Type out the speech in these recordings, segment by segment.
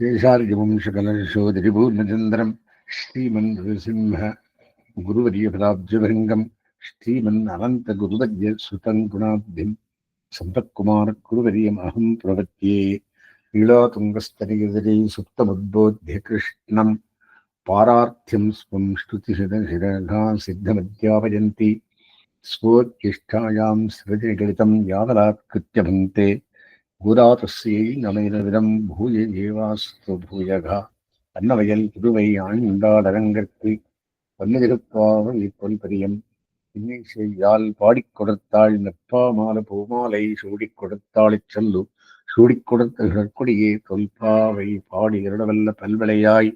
சேஷார்கவம்சகலசோதிரிபூர்ணச்சந்திரம் ஸ்ரீமன் நரசிம்ம குருவரியபதாப்ஜபங்கம் ஸ்ரீமன் அனந்த குருதஜ சுதன் குணாப்திம் சம்பத்குமார் குருவரியம் அகம் பிரவத்தியே லீலாதுங்கஸ்தரிகதரி சுப்தமுத்போத்திய கிருஷ்ணம் பாரார்த்தியம் ஸ்வம் ஸ்ருதிஷிதா சித்தமத்யாபயந்தி ஸ்வோத்யிஷ்டாயாம் சிரஜகலிதம் யாதலாத்கிருத்திய பந்தே கூரா தஸ்யை நமைதவிடம் பூய ஏவாஸ்து பூயகா. அன்னவயல் புதுவை ஆண்டாடரங்கற்கு பன்னிருப்பாவும் இப்பொன் பெரியம். இன்னை செய்யால் பாடிக் கொடுத்தாள் நெப்பா மால பூமாலை சூடிக் கொடுத்தாளிச் செல்லு. சூடிக் கொடுத்த இடற்கொடியே தொல்பாவை பாடி இருடவல்ல பல்வளையாய்.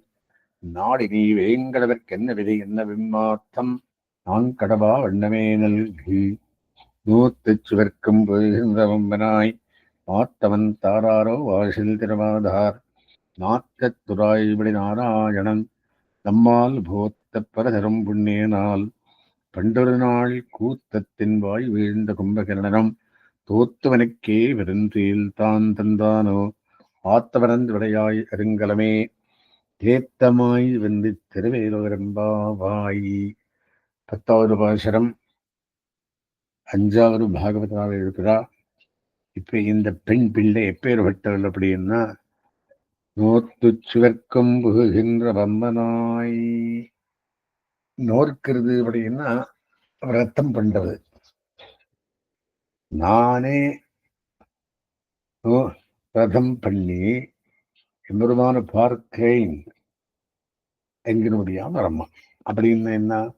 நாடி நீ வேங்கடவர்க்கென்ன விதை என்ன விம்மாத்தம் நான் கடவா வண்ணமே நல்கி நூத்துச் சுவர்க்கும் போகின்றவம்பனாய் பார்த்தவன் தாராரோ வாசில் திருவாதார் நாற்கத் துராய்படி நாராயணன் நம்மால் போத்த பரதரும் புண்ணியனால். பண்டொரு நாள் கூத்தத்தின் வாய் வீழ்ந்த கும்பகர்ணனம் தோத்துவனுக்கே விருந்தியில் தான் தந்தானோ. ஆத்தவனந்து விடையாய் அருங்கலமே தேத்தமாய் வந்து திருவேலோரம்பாவாய் பத்தாவது பாசரம். அஞ்சாவது பாகவதாவை இருக்கிறார். இப்ப இந்த பெண் பிள்ளை எப்பேற்பட்டவள் அப்படின்னா நோத்து சுவர்க்கம் புகுகின்ற பம்பனாய் நோர்க்கிறது அப்படின்னா ரத்தம் பண்றது நானே ரதம் பண்ணி எம்பெருமான பார்க்கேன் என்கிறபடியா வரம்மா. அப்படின்னு என்ன?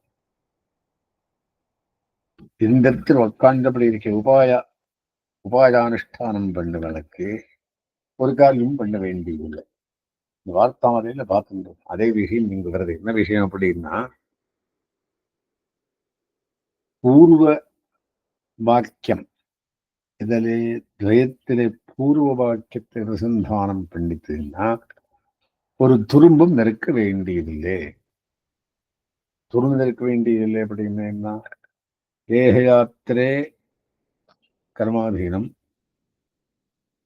இந்த இடத்தில் உட்கார்ந்தபடி இருக்க உபாய உபாயானுஷ்டானம் பண்ணுவதற்கு ஒரு காரியம் பண்ண வேண்டியதில்லை. இந்த வார்த்தாமதையில பார்த்துட்டோம் அதே விஷயம் இங்கு வருது. என்ன விஷயம் அப்படின்னா பூர்வ வாக்கியம். இதிலே துவயத்திலே பூர்வ வாக்கியத்தை அனுசந்தானம் பண்ணிட்டுன்னா ஒரு துரும்பும் நெருக்க வேண்டியதில்லை. துரும்பு நெருக்க வேண்டியதில்லை அப்படின்னா என்ன? தேகயாத்திரே கர்மாதீனம்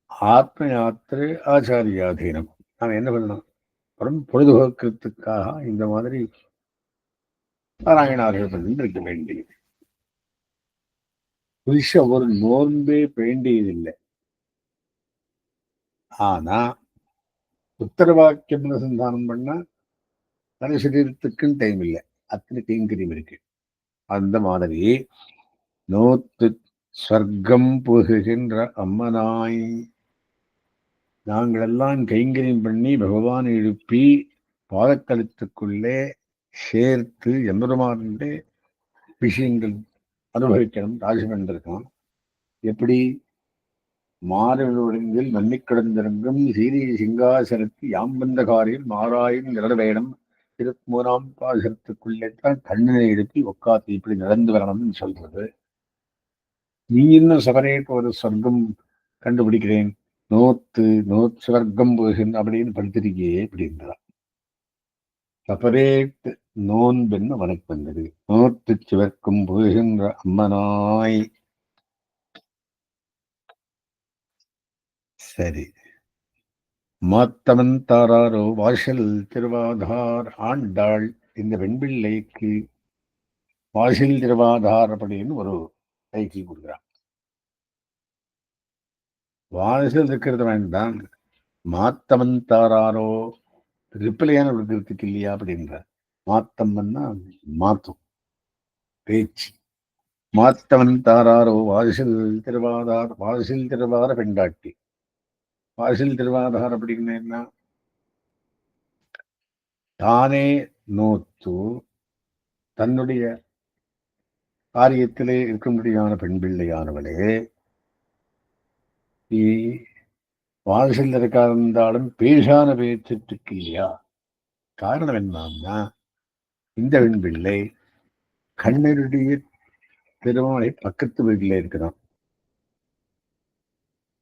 ஆத்ம யாத்திரை ஆச்சாரியாதீனம். நாம் என்ன பண்ணணும்? அப்புறம் பொழுதுபோக்கிறதுக்காக இந்த மாதிரி நாராயணார்கள் பண்ணி இருக்க வேண்டியது. புதுசா ஒரு நோன்பே வேண்டியதில்லை ஆனா உத்தரவாக்கியம் அனுசந்தானம் பண்ணா தனி சரீரத்துக்குன்னு டைம் இல்லை. அத்தனை கைங்கரியம் இருக்கு. அந்த மாதிரி நோத்து ஸ்வர்க்கம் புகுகின்ற அம்மனாய். நாங்களெல்லாம் கைங்கரியம் பண்ணி பகவான் எழுப்பி பாதக்கழுத்துக்குள்ளே சேர்த்து எம்பெருமானுடைய விஷயங்கள் அனுபவிக்கணும் ராஜமன் எப்படி? மாறுவில் மன்னி கிடந்திருந்தும் சீரி சிங்காசனத்து யாம்பந்த காரில் மாறாயின் நிலவேடம் மூணாம் பாசனத்துக்குள்ளே தான் கண்ணனை எழுப்பி உட்காத்து இப்படி நடந்து வரணும்னு சொல்றது. நீ இன்னும் செபரேட் ஒரு சொர்க்கம் கண்டுபிடிக்கிறேன்? நோத்து நோத் சுவர்க்கம் போகின்ற அப்படின்னு படித்திருக்கியே அப்படின்றா செப்பரேட் நோன்பென்னு உனக்கு வந்தது. நோத்து சிவர்க்கும் போகின்ற அம்மனாய். சரி. மாத்தவன் தாராரோ வாசல் திருவாதார் ஆண்டாள் இந்த வெண்பிள்ளைக்கு வாசல் திருவாதார் அப்படின்னு ஒரு கைக்கு கொடுக்குறான். வாசல் இருக்கிறது வேண்டாம். மாத்தவன் தாராரோ ரிப்பிளையான இருக்கிறதுக்கு இல்லையா அப்படின்ற மாத்தம்மன்னா மாத்தும். பேச்சு. மாத்தவன் தாராரோ வாரிசில் திருவாதார் வாரிசில் திருவார பெண்டாட்டி. வாரிசில் திருவாதார் அப்படின்னா என்ன? தானே நோத்து தன்னுடைய காரியத்திலே இருக்கும்படியான பெண் பிள்ளையானவளே நீ வாசல் இருக்காருந்தாலும் பேசான பேச்சுக்கு இல்லையா? காரணம் என்னன்னா இந்த பெண் பிள்ளை கண்ணனுடைய திருமலை பக்கத்து வீட்டில் இருக்கிறான்.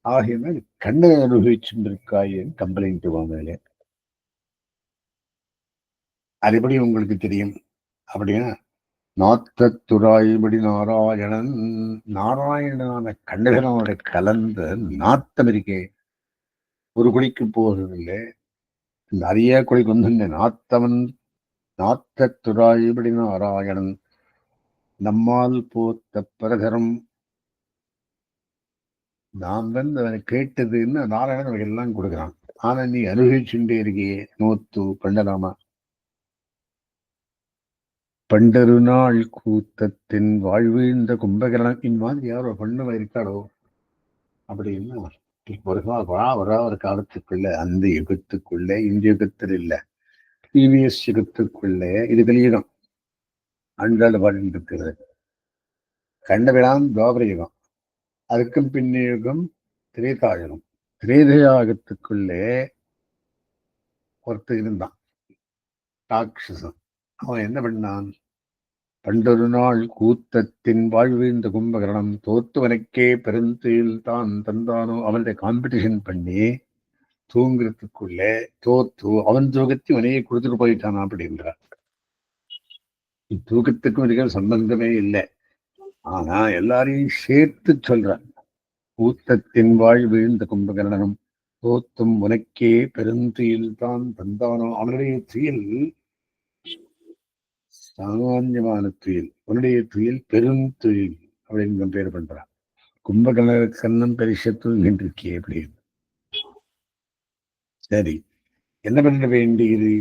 ஆகையினால் கண்ணை அனுபவிச்சுருக்காய் கம்ப்ளைண்ட் வாங்கல அதுபடி உங்களுக்கு தெரியும்? அப்படின்னா நாத்தத்துராய்படி நாராயணன் நாராயணனான கண்ணகனோட கலந்த நாத்தம் இருக்கே ஒரு குழிக்கு போகிறதில்லை இந்த அரிய வந்து கொண்டு நாத்தவன் நாத்தத்துராய்படி நாராயணன் நம்மால் போத்த பிரகரம் நாம் வந்து அவனை கேட்டதுன்னு நாராயணன் அவனுக்கு எல்லாம் கொடுக்குறான். ஆனா நீ அனுபவிச்சுட்டே இருக்கியே நோத்து பண்ணலாமா பண்டரு நாள் கூத்தத்தின் வாழ்வீழ்ந்த கும்பகரணத்தின் மாதிரி யாரோ பண்ணுவ இருக்காளோ? அப்படின்னா ஒரு கா- வரா வரா ஒரு காலத்துக்குள்ள அந்த யுகத்துக்குள்ளே இந்த யுகத்தில் இல்ல. டிவிஎஸ் யுகத்துக்குள்ளே இது கலியுகம் அன்றாட பாடிட்டு இருக்கிறது. கண்டவிடாம் துவாபர யுகம். அதுக்கும் பின்ன யுகம் திரேதாயுகம் திரேதயாகத்துக்குள்ளே ஒருத்தர் இருந்தான். ராட்சசன். அவன் என்ன பண்ணான்? பண்டொரு நாள் கூத்தத்தின் வாழ்வீழ்ந்த கும்பகரணம் தோத்துவனுக்கே பெருந்துயில் தான் தந்தானோ அவனுடைய காம்படிஷன் பண்ணி தூங்குறதுக்குள்ளே தோத்து அவன் தூக்கத்தை இவனையே கொடுத்துட்டு போயிட்டானா அப்படின்றார். தூக்கத்துக்கும் இதுக்கும் சம்பந்தமே இல்லை. ஆனா எல்லாரையும் சேர்த்து சொல்றான் கூத்தத்தின் வாழ்வு வீழ்ந்த கும்பகரணம் தோத்தும் உனக்கே பெருந்துயில் தான் தந்தானோ அவனுடைய துயில் சாமான்யமான துயில் உன்னுடைய துயில் பெருந்துயில் அப்படின்னு பேர் பண்றான். கும்பகரண கண்ணம் பெரிச தூங்கின்றிருக்கே அப்படின்னு சரி என்ன பண்ண வேண்டியது?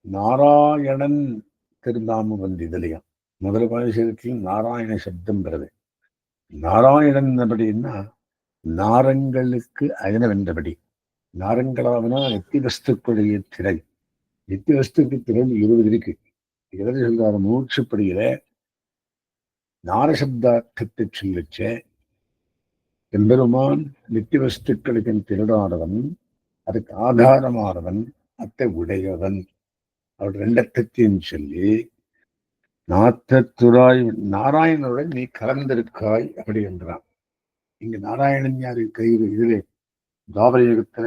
நாராயணன் திருநாமம் வந்து இதுலயும் முதல் பாயசத்தில் நாராயண சப்தம் வருது. நாராயணன் அப்படின்னா நாரங்களுக்கு அயனவென்றபடி நாரங்களாவனா நித்தி வஸ்துக்களுடைய திறன். நித்தி வஸ்துக்கு திறன் இருபது இருக்கு. எதை சொல்றாரு மூச்சுப்படியில நாரசப்தார்த்தத்தை சிந்திச்ச எம்பெருமான் நித்திய வஸ்துக்களுக்கு திருடானவன் அதுக்கு ஆதாரமானவன் அத்தை உடையவன். அவர் ரெண்டத்தையும் சொல்லி நாத்தத்துராய் நாராயணனுடன் நீ கலந்திருக்காய் அப்படி என்றான். இங்க நாராயணன் யாரு? கை இதிலே தாவர யுகத்துல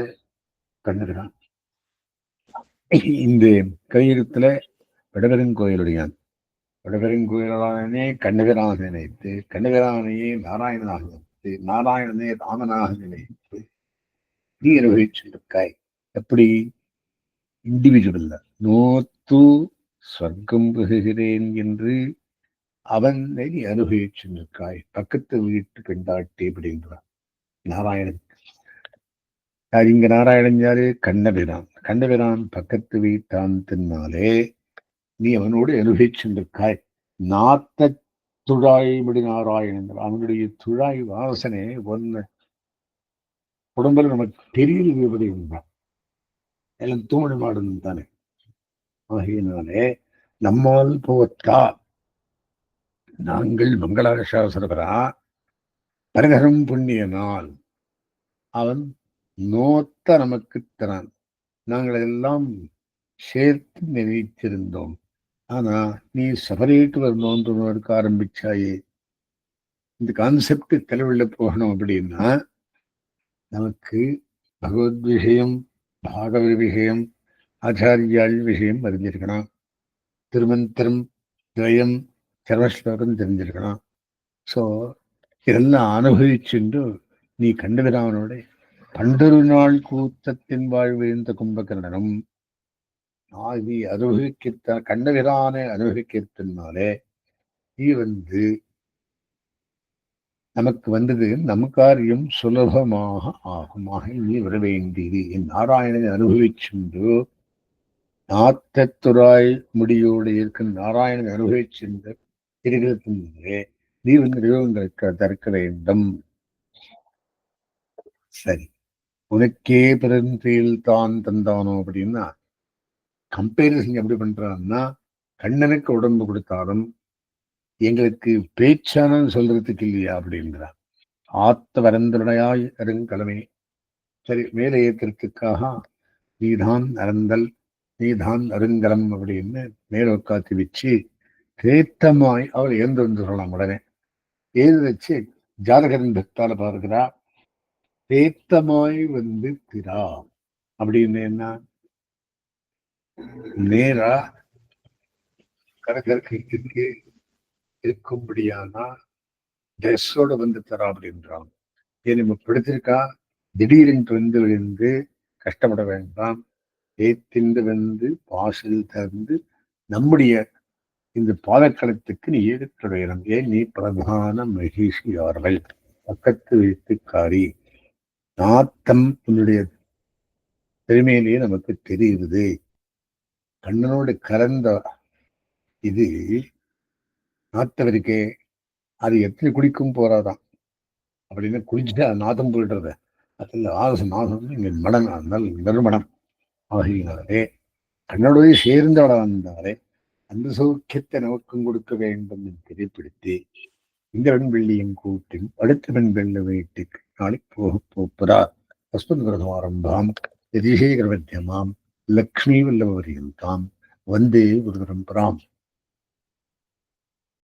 இந்த கையெழுத்துல வடபெருங்கோயிலுடையான் வடபெருங்கோயிலானே கண்ணகராக நினைத்து கண்ணகரானையே நாராயணனாக நினைத்து நாராயணனே ராமனாக நினைத்து நீ அனுபவிச்சிருக்காய் எப்படி? இண்டிவிஜுவல்ல நோத்து ஸ்வர்க்கம் புகுகிறேன் என்று அவனை நீ அனுபவிச்சிருக்காய் பக்கத்து வீட்டு பெண்டாட்டி அப்படின்றான். நாராயணன். இங்க நாராயணன் யாரு? கண்ணபிரான். கண்ணபிரான் பக்கத்து வீட்டான் தின்னாலே நீ அவனோடு அனுபவிச்சிருக்காய் நாத்த துழாய்படி நாராயணன் அவனுடைய துழாய் வாசனை ஒன்று உடம்புல நமக்கு தெரியல எப்படி இருந்தான் எல்லாம் தூமணி மாடணும் தானே. ஆகையினாலே நம்மால் போவத்தா நாங்கள் மங்களாசாசரபரா பரகரம் புண்ணிய நாள் அவன் நோத்த நமக்கு தரான். நாங்கள் எல்லாம் சேர்த்து நினைத்திருந்தோம். ஆனா நீ செப்பரேட் வரணும்னு இருக்க ஆரம்பிச்சாயே. இந்த கான்செப்ட் தலைவுள்ள போகணும் அப்படின்னா நமக்கு பகவத் விஷயம் பாகவத விஷயம் ஆச்சாரியாள் விஷயம் அறிஞ்சிருக்கணும். திருமந்திரம் துவயம் சர்வஸ்லோகம் தெரிஞ்சிருக்கணும். ஸோ இதெல்லாம் அனுபவிச்சுண்டு நீ கண்டவிராமனோட பண்டொரு நாள் கூத்தத்தின் வாழ்வு இந்த கும்பகர்ணனும் ஆகி அனுபவிக்கத்த கண்டவிரானை அனுபவிக்கிறதுனாலே நீ வந்து நமக்கு வந்தது நம் காரியம் சுலபமாக ஆகுமாக நீ வர வேண்டியது என் நாராயணனை அனுபவிச்சென்று நாத்தத்துராய் முடியோடு இருக்கும் நாராயணனை அனுபவிச்சென்று இருக்கிறதுனாலே நீ வந்து நிறுவனங்களுக்கு தற்க வேண்டும். சரி. உனக்கே பிறந்தில் தான் தந்தானோ அப்படின்னா கம்பேரிசன் எப்படி பண்றாங்கன்னா கண்ணனுக்கு உடம்பு கொடுத்தாலும் எங்களுக்கு பேச்சான சொல்றதுக்கு இல்லையா அப்படின்றார் ஆத்த வரந்தருடையாய் அருங்கலமே. சரி மேலே ஏற்கிறதுக்காக நீதான் அறந்தல் நீதான் அருங்கலம் அப்படின்னு மேல உட்காத்தி வச்சு தேத்தமாய் அவர் எழுந்து வந்து சொல்லலாம் உடனே. எழுந்து வச்சு ஜாதகரின் பக்தால பார்க்கிறா தேத்தமாய் வந்து திரா அப்படின்னு என்ன? நேரா கடற்கரைக்கு இருக்கும்படியானா ட்ரெஸ்ஸோட வந்து தரா அப்படின்றான் ஏன் நம்ம பிடிச்சிருக்கா திடீரென்று வந்து விழுந்து கஷ்டப்பட வேண்டாம். ஏத்திந்து வந்து பாசில் தந்து நம்முடைய இந்த பாதக்களத்துக்கு நீ ஏற்ற ஏன் நீ பிரதான மகிழ்ச்சியார்கள் பக்கத்து வீட்டுக்காரி. நாத்தம் உன்னுடைய பெருமையிலேயே நமக்கு தெரியுது கண்ணனோடு கலந்த இது நாத்தவருக்கே. அது எத்தனை குடிக்கும் போறாதான். அப்படின்னு குடிச்சுட்டு அது நாதம் போயிடுறது. அதில் ஆசை நாதம் எங்கள் மடம் அதனால் நறுமணம் ஆகியவரே கண்ணனோடு சேர்ந்தவட வந்தாலே அந்த சௌக்கியத்தை நமக்கும் கொடுக்க வேண்டும் என்று தெரியப்படுத்தி இந்த பெண் கூட்டில் அடுத்த பெண் வெள்ள வீட்டுக்கு நாளை போக போகிறார். அஸ்மத் பிரதமாரம்பாம் யதிசேகர மத்தியமாம் லக்ஷ்மி வல்லவரியம் தாம் வந்தே குரு பிராம்.